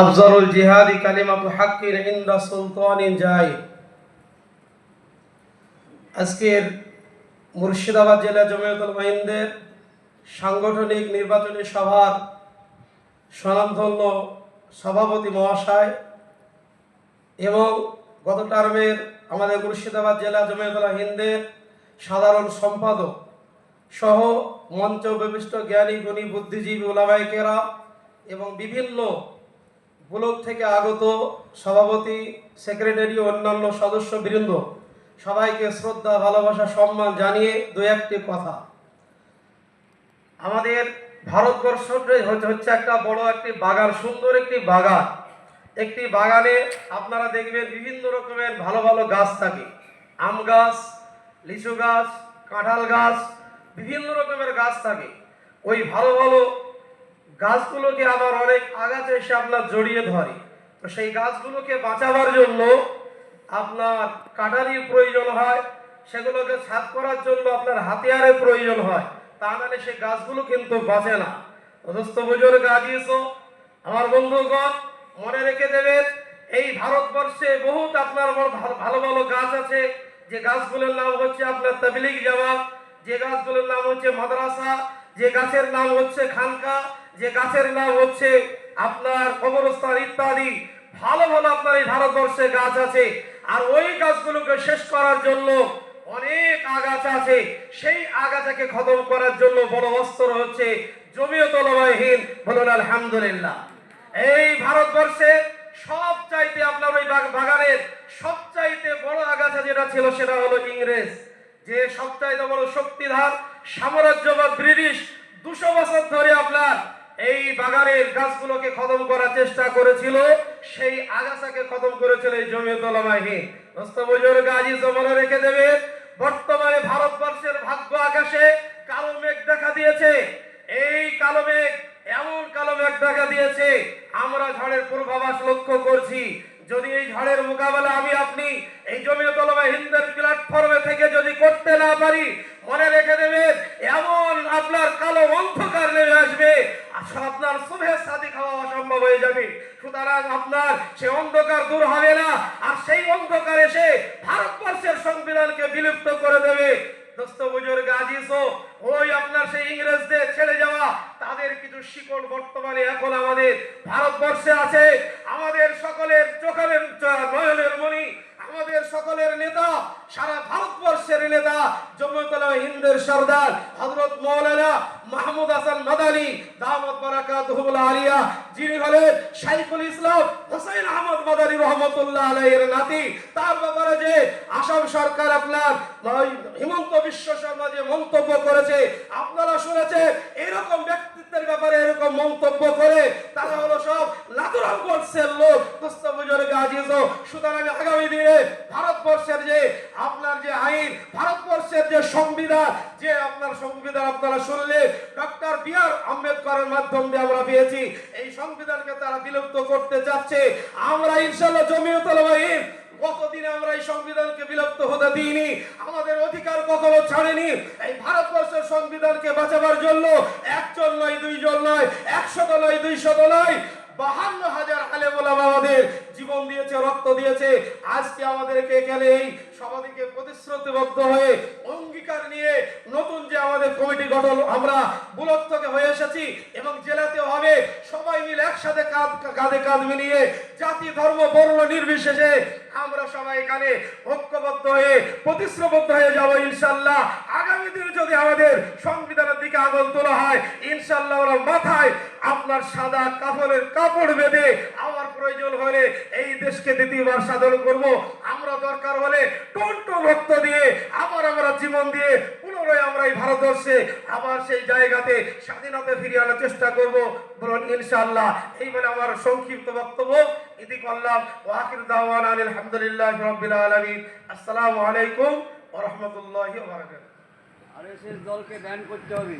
আফজলুল জিহাদি কালিমাতু হাক্কিন ইনদা সুলতানিন জাই। আজকের মুর্শিদাবাদ জেলা জমিয়তুল মাহিনদের সাংগঠনিক নির্বাচনী সভার স্বনামধন্য সভাপতি মহাশয় এবং গত টার্মের আমাদের মুর্শিদাবাদ জেলা জমিয়তুল হিন্দের সাধারণ সম্পাদক সহ মঞ্চ বিশিষ্ট জ্ঞানী, গুণী, বুদ্ধিজীবী ওলামাইকেরা এবং বিভিন্ন ব্লক থেকে আগত সভাপতি সেক্রেটারি অন্যান্য সদস্যবৃন্দ, সবাইকে শ্রদ্ধা, ভালোবাসা, সম্মান জানিয়ে দু একটি কথা। আমাদের ভারতবর্ষ হচ্ছে একটা বড় একটি বাগান, সুন্দর একটি বাগান। একটি বাগানে আপনারা দেখবেন বিভিন্ন রকমের ভালো ভালো গাছ থাকে। আম গাছ, লিচু গাছ, কাঁঠাল গাছ, বিভিন্ন রকমের গাছ থাকে। ওই ভালো ভালো গাছগুলোকে আবার অনেক আগাছা এসে আপনার জড়িয়ে ধরে। তো সেই গাছগুলোকে বাঁচাবার জন্য আপনার কাটারির প্রয়োজন হয়, সেগুলোকে ছাদ করার জন্য আপনার হাতিয়ারের প্রয়োজন হয়, তা নাহলে সেই গাছগুলো কিন্তু বাঁচে না। অদস্ত বুজুর্গ আজিয়েছ আমার বন্ধুগণ, মনে রেখে দেবেন, এই ভারতবর্ষে বহুত আপনার ভালো ভালো গাছ আছে। যে গাছগুলোর নাম হচ্ছে আপনার তাবলিগ জামাত, যে গাছগুলোর নাম হচ্ছে মাদ্রাসা যে গাছের নাম হচ্ছে খানকা যে গাছের নাম হচ্ছে আপনার কবরস্থান ইত্যাদি। ভালো ভালো আপনার এই ভারতবর্ষে গাছ আছে। আর ওই গাছগুলোকে শেষ করার জন্য অনেক আগাছা আছে। সেই আগাছাকে খতম করার জন্য বড় অস্ত্র হচ্ছে জমিয়তলবাহীন বলুন, আলহামদুলিল্লাহ। এই ভারতবর্ষে সব চাইতে আপনার ওই বাগানের সব চাইতে বড় আগাছা যেটা ছিল সেটা হলো ইংরেজ। যে সবচাইতে বড় শক্তিধর, সাম্রাজ্যবাদ ব্রিটিশ দুশো বছর ধরে আপনার এই বাগানের গাছগুলোকে খতম করার চেষ্টা করেছিল, সেই আগাছাকে খতম করেছিল এই জমিয়তলামাহীন দোস্ত, বুজুর্গ আজিজ, মনে রেখে দেবে বর্তমানে ভারতবর্ষের ভাগ্য আকাশে কালো মেঘ দেখা দিয়েছে। এই কালো মেঘ, এমন কালো মেঘ দেখা দিয়েছে, আমরা ঝড়ের পূর্বাভাস লক্ষ্য করছি। যদি এই ঝড়ের মোকাবেলা আমি, আপনি এই জমিয়ে না পারি মনে রেখে দেবেন, এমন আপনার কালো অন্ধকার নেমে আসবে। আপনার শুভের সাথে খাওয়া অসম্ভব হয়ে যাবে। সুতরাং আপনার সে অন্ধকার দূর হবে না, আর সেই অন্ধকার এসে ভারতবর্ষের সংবিধানকে বিলুপ্ত করে দেবে। দোস্ত ওই আপনার সেই ইংরেজদের ছেড়ে যাওয়া, তাদের কিছু শিকড় বর্তমানে এখন আমাদের ভারতবর্ষে আছে। আমাদের সকলের চোখের চ- নয়নের মণি আমাদের সকলের নেতা সারা ভারতবর্ষের নেতা জম্মুতলা হিন্দের সর্দার হযরত মাওলানা মাহমুদ হাসান মাদানী, দামত বারাকাতুহুল আলিয়া, যিনি হলেন শাইখুল ইসলাম হোসেন আহমদ মাদানী রহমতুল্লাহ আলাইহির নাতি। তার ব্যাপারে যে আসাম সরকার আপনার হিমন্ত বিশ্ব শর্মা যে মন্তব্য করেছে, আপনারা শুনেছেন, এরকম ব্যক্তিত্বের ব্যাপারে এরকম মন্তব্য করে তারা হলো সব লাতুরাম গোডসের লোক দোস্ত বুজুর্গ সুতরাং আগামী দিনে ভারতবর্ষের যে আপনার যে আইন ভারতবর্ষের যে সংবিধান, যে আপনার সংবিধান আপনারা শুনলে, ডক্টর বি আর আম্বেদকরের মাধ্যম দিয়ে আমরা পেয়েছি। এই সংবিধানকে তারা বিলুপ্ত করতে যাচ্ছে আমরা ইনশাল্লাহ জমিয়তুল বাহিন গতদিনে আমরা এই সংবিধানকে বিলুপ্ত হতে দিইনি। আমাদের অধিকার কখনো ছাড়েনি। এই ভারতবর্ষের সংবিধানকে বাঁচাবার জন্য একজন নয়, দুইজন নয়, একশত নয়, দুইশত নয় বাহান্ন হাজার ওলামা আমাদের জীবন দিয়েছে, রক্ত দিয়েছে। আজকে আমাদেরকে এখানে এই সমাধিকে প্রতিশ্রুতিবদ্ধ হয়ে অঙ্গীকার নিয়ে নতুন যে আমাদের কমিটি গঠন, আমরা বুলক থেকে হয়ে এসেছি এবং জেলাতে হবে। সবাই মিলে একসাথে কাঁধ, কাঁধে কাঁধ মিলিয়ে জাতি, ধর্ম, বর্ণ নির্বিশেষে আমরা সবাই এখানে ঐক্যবদ্ধ হয়ে প্রতিশ্রুবদ্ধ হয়ে যাব ইনশাল্লাহ। আগামী যদি আমাদের সংবিধানের দিকে আঙুল তোলা হয় ইনশাল্লাহ ওরা মাথায় আপনার সাদা কাপড়ের কাপড় বেঁধে আমার প্রয়োজন হলে এই দেশকে দ্বিতীয়বার সাধন করব। আমরা দরকার হলে টন্ট রক্ত দিয়ে আবার আমরা জীবন দিয়ে পুনরায় আমরা এই ভারতবর্ষে আবার সেই জায়গাতে স্বাধীনতা ফিরিয়ে আনার চেষ্টা করব। বলুন, ইনশাআল্লাহ। এই বলে আমার সংক্ষিপ্ত বক্তব্য। ইতি করলাম ওয়াকির দাওয়ান আলহামদুলিল্লাহ রবিল আলমিন। আসসালামু আলাইকুম ওরহমতুল্লাহ বারাকাতুহু এস দলকে ব্যান করতে হবে।